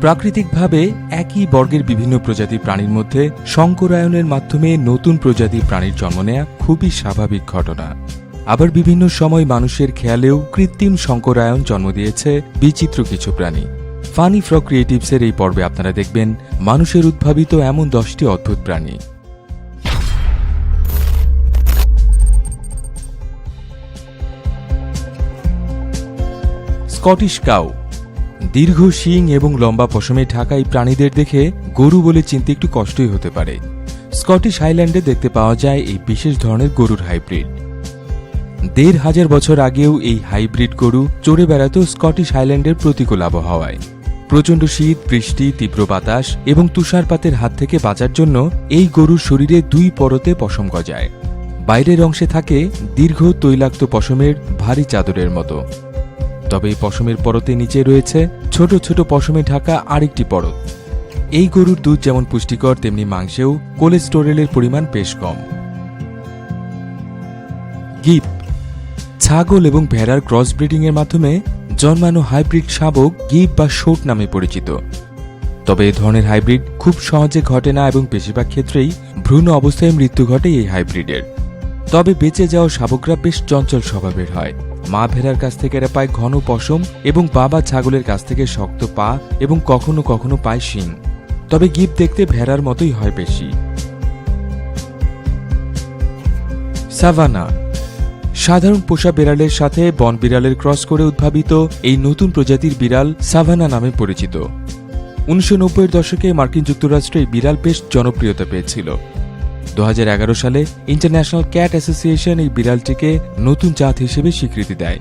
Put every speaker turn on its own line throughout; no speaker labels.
প্রাকৃতিকভাবে একই বর্গের বিভিন্ন প্রজাতির প্রাণীর মধ্যে সংকরায়নের মাধ্যমে নতুন প্রজাতির প্রাণীর জন্ম নেয়া খুবই স্বাভাবিক ঘটনা। আবার বিভিন্ন সময় মানুষের খেয়ালেও কৃত্রিম সংকরায়ন জন্ম দিয়েছে বিচিত্র কিছু প্রাণী। ফানি ফ্রক ক্রিয়েটিভসের এই পর্বে আপনারা দেখবেন মানুষের উদ্ভাবিত এমন দশটি অদ্ভুত প্রাণী। Scottish cow. দীর্ঘ শিং এবং লম্বা পশমে ঢাকা এই প্রাণীদের দেখে গরু বলে চিনতে একটু কষ্টই হতে পারে। স্কটিশ হাইল্যান্ডে দেখতে পাওয়া যায় এই বিশেষ ধরনের গরুর হাইব্রিড। দেড় হাজার বছর আগেও এই হাইব্রিড গরু চড়ে বেড়াত স্কটিশ হাইল্যান্ডের প্রতিকূল আবহাওয়ায়। প্রচণ্ড শীত, বৃষ্টি, তীব্র বাতাস এবং তুষারপাতের হাত থেকে বাঁচার জন্য এই গরুর শরীরে দুই পরতে পশম গজায়। বাইরের অংশে থাকে দীর্ঘ তৈলাক্ত পশমের ভারী চাদরের মতো। তবে এই পশমের পরতে নিচে রয়েছে ছোট ছোট পশমে ঢাকা আরেকটি পরত। এই গরুর দুধ যেমন পুষ্টিকর, তেমনি মাংসেও কোলেস্টোরেলের পরিমাণ বেশ কম। গিপ, ছাগল এবং ভেড়ার ক্রস ব্রিডিং এর মাধ্যমে জন্মানো হাইব্রিড শাবক গিপ বা শোট নামে পরিচিত। তবে এ ধরনের হাইব্রিড খুব সহজে ঘটে না এবং বেশিরভাগ ক্ষেত্রেই ভ্রূণ অবস্থায় মৃত্যু ঘটে এই হাইব্রিডের। তবে বেঁচে যাওয়া শাবকরা বেশ চঞ্চল স্বভাবের হয়। মা ভেড়ার কাছ থেকে এরা পায় ঘন পশম এবং বাবা ছাগলের কাছ থেকে শক্ত পা এবং কখনো কখনো পায় শিং। তবে গিফট দেখতে ভেড়ার মতোই হয় বেশি। সাভানা। সাধারণ পোষা বিড়ালের সাথে বন বিড়ালের ক্রস করে উদ্ভাবিত এই নতুন প্রজাতির বিড়াল সাভানা নামে পরিচিত। উনিশশো দশকে মার্কিন যুক্তরাষ্ট্রে বিড়াল বেশ জনপ্রিয়তা পেয়েছিল। দু হাজার এগারো সালে ইন্টারন্যাশনাল ক্যাট অ্যাসোসিয়েশন এই বিড়ালটিকে নতুন জাত হিসেবে স্বীকৃতি দেয়।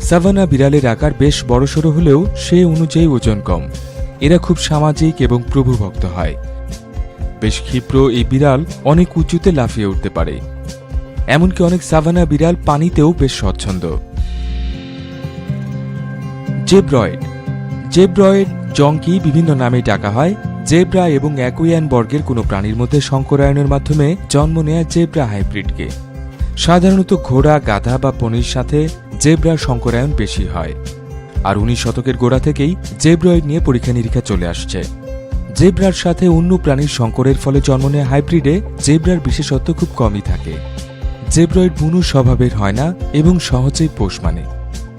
সাভানা বিড়ালের আকার বেশ বড়সড় হলেও সে অনুযায়ী ওজন কম। এরা খুব সামাজিক এবং প্রভুভক্ত হয়। বেশ ক্ষিপ্র এই বিড়াল অনেক উঁচুতে লাফিয়ে উঠতে পারে। এমনকি অনেক সাভানা বিড়াল পানিতেও বেশ স্বচ্ছন্দ। জেব্রয়েড। জেব্রয়েড জঙ্কি বিভিন্ন নামে ডাকা হয়। জেব্রা এবং অ্যাকুয়ান বর্গের কোনো প্রাণীর মধ্যে সংকরায়নের মাধ্যমে জন্ম নেয়া জেব্রা হাইব্রিডকে। সাধারণত ঘোড়া, গাধা বা পনির সাথে জেব্রার সংকরায়ন বেশি হয়। আর উনিশ শতকের গোড়া থেকেই জেব্রয়েড নিয়ে পরীক্ষা নিরীক্ষা চলে আসছে। জেব্রার সাথে অন্য প্রাণীর সংকরের ফলে জন্ম নেয়া হাইব্রিডে জেব্রার বিশেষত্ব খুব কমই থাকে। জেব্রয়েড বুনু স্বভাবের হয় না এবং সহজেই পোষ মানে।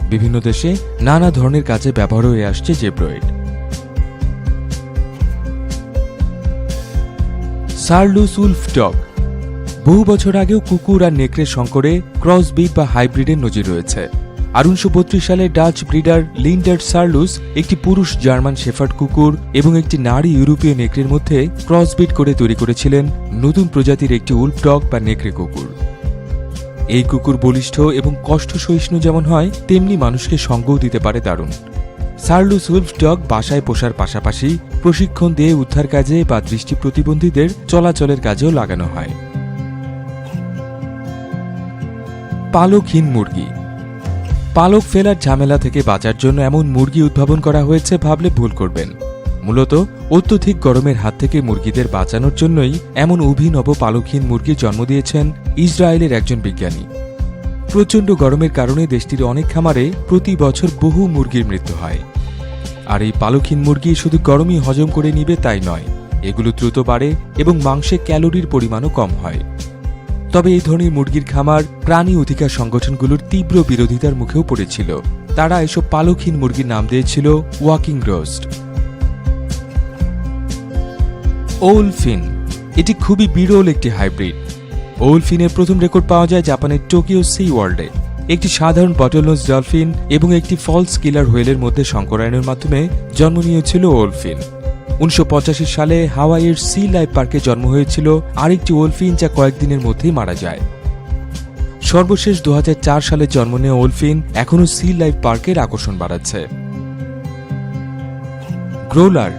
বিভিন্ন দেশে নানা ধরনের কাজে ব্যবহার হয়ে আসছে জেব্রয়েড সার্লুস উলফ ডগ বহু বছর আগেও কুকুর আর নেকড়ের সংকরে ক্রস বিট বা হাইব্রিডের নজির রয়েছে। আর উনিশশো সালে ডাচ ব্রিডার লিন্ডার সার্লুস একটি পুরুষ জার্মান শেফার্ড কুকুর এবং একটি নারী ইউরোপীয় নেকড়ের মধ্যে ক্রসবিট করে তৈরি করেছিলেন নতুন প্রজাতির একটি ডগ বা নেকড়ে কুকুর। এই কুকুর বলিষ্ঠ এবং কষ্ট সহিষ্ণু যেমন হয়, তেমনি মানুষকে সঙ্গও দিতে পারে দারুণ। সার্লুস উলফ ডগ বাসায় পোষার পাশাপাশি প্রশিক্ষণ দিয়ে উদ্ধার কাজে বা দৃষ্টি প্রতিবন্ধীদের চলাচলের কাজেও লাগানো হয়। পালকহীন মুরগি। পালক ফেলার ঝামেলা থেকে বাঁচার জন্য এমন মুরগি উদ্ভাবন করা হয়েছে ভাবলে ভুল করবেন। মূলত অত্যধিক গরমের হাত থেকে মুরগিদের বাঁচানোর জন্যই এমন অভিনব পালকহীন মুরগির জন্ম দিয়েছেন ইসরায়েলের একজন বিজ্ঞানী। প্রচণ্ড গরমের কারণে দেশটির অনেক খামারে প্রতি বছর বহু মুরগির মৃত্যু হয়। আর এই পালকহীন মুরগি শুধু গরমই হজম করে নিবে তাই নয়, এগুলো দ্রুত বাড়ে এবং মাংসে ক্যালোরির পরিমাণও কম হয়। তবে এই ধরনের মুরগির খামার প্রাণী অধিকার সংগঠনগুলোর তীব্র বিরোধিতার মুখেও পড়েছিল। তারা এসব পালকহীন মুরগির নাম দিয়েছিল ওয়াকিং রোস্ট। ওলফিন এটি খুবই বিরল একটি হাইব্রিড। ওলফিনের প্রথম রেকর্ড পাওয়া যায় জাপানের টোকিও সি ওয়ার্ল্ডে। একটি সাধারণ বটলনোজ ডলফিন এবং একটি ফলস কিলার হোয়েলের মধ্যে সংকরায়নের মাধ্যমে জন্ম নিয়েছিল ওলফিন। উনিশশো পঁচাশি সালে হাওয়াইয়ের সি লাইফ পার্কে জন্ম হয়েছিল আরেকটি ওলফিন যা কয়েকদিনের মধ্যেই মারা যায়। সর্বশেষ দু হাজার চার সালে জন্ম নেওয়া ওলফিন এখনও সি লাইফ পার্কের আকর্ষণ বাড়াচ্ছে। গ্রোলার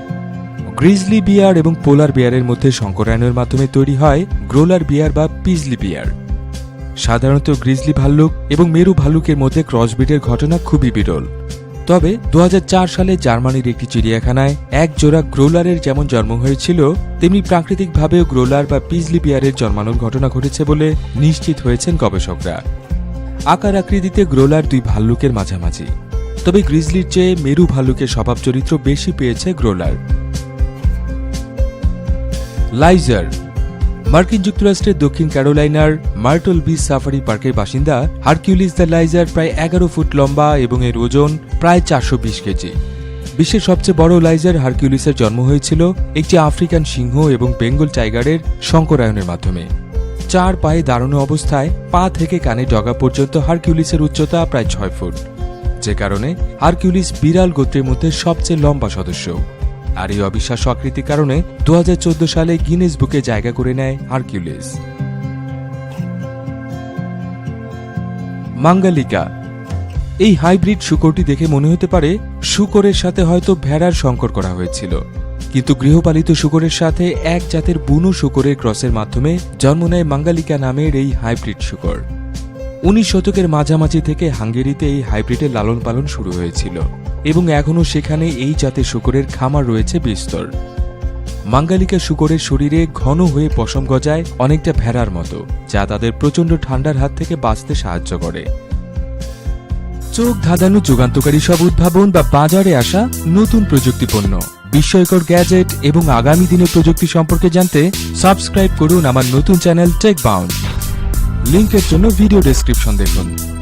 গ্রিজলি বিয়ার এবং পোলার বিয়ারের মধ্যে সংকরায়নের মাধ্যমে তৈরি হয় গ্রোলার বিয়ার বা পিজলি বিয়ার। সাধারণত গ্রিজলি ভাল্লুক এবং মেরু ভাল্লুকের মধ্যে ক্রসবিটের ঘটনা খুবই বিরল। তবে দু হাজার চার সালে জার্মানির একটি চিড়িয়াখানায় এক জোড়া গ্রোলারের যেমন জন্ম হয়েছিল, তেমনি প্রাকৃতিকভাবেও গ্রোলার বা পিজলি বিয়ারের জন্মানোর ঘটনা ঘটেছে বলে নিশ্চিত হয়েছেন গবেষকরা। আকার আকৃতিতে গ্রোলার দুই ভাল্লুকের মাঝামাঝি। তবে গ্রিজলির চেয়ে মেরু ভাল্লুকের স্বভাব চরিত্র বেশি পেয়েছে গ্রোলার। লাইজার মার্কিন যুক্তরাষ্ট্রের দক্ষিণ ক্যারোলাইনার মার্টল বিচ সাফারি পার্কের বাসিন্দা হারকিউলিস দ্য লাইজার প্রায় এগারো ফুট লম্বা এবং এর ওজন প্রায় চারশো বিশ কেজি। বিশ্বের সবচেয়ে বড় লাইজার হারকিউলিসের জন্ম হয়েছিল একটি আফ্রিকান সিংহ এবং বেঙ্গল টাইগারের সংকরায়নের মাধ্যমে। চার পায়ে দাঁড়ানো অবস্থায় পা থেকে কানে ডগা পর্যন্ত হারকিউলিসের উচ্চতা প্রায় ছয় ফুট। যে কারণে হারকিউলিস বিড়াল গোত্রের মধ্যে সবচেয়ে লম্বা সদস্য। আর এই অবিশ্বাস্য আকৃতির কারণে দু হাজার চোদ্দ সালে গিনেস বুকে জায়গা করে নেয় হারকিউলিস। মাঙ্গালিকা। এই হাইব্রিড শুকরটি দেখে মনে হতে পারে শুকরের সাথে হয়তো ভেড়ার সংকর করা হয়েছিল। কিন্তু গৃহপালিত শুকরের সাথে এক জাতের বুনো শুকরের ক্রসের মাধ্যমে জন্ম নেয় মাঙ্গালিকা নামের এই হাইব্রিড শুকর। উনিশ শতকের মাঝামাঝি থেকে হাঙ্গেরিতে এই হাইব্রিডের লালন পালন শুরু হয়েছিল। এবং এখনও সেখানে এই জাতের শুকরের খামার রয়েছে বিস্তর। মাঙ্গালিকা শুকরের শরীরে ঘন হয়ে পশম গজায় অনেকটা ভেড়ার মতো, যা তাদের প্রচণ্ড ঠান্ডার হাত থেকে বাঁচতে সাহায্য করে। চোখ ধাঁধানো যুগান্তকারী সব উদ্ভাবন বা বাজারে আসা নতুন প্রযুক্তি পণ্য বিস্ময়কর গ্যাজেট এবং আগামী দিনের প্রযুক্তি সম্পর্কে জানতে সাবস্ক্রাইব করুন আমার নতুন চ্যানেল টেক বাউন্ড লিঙ্কের জন্য ভিডিও ডেসক্রিপশন দেখুন।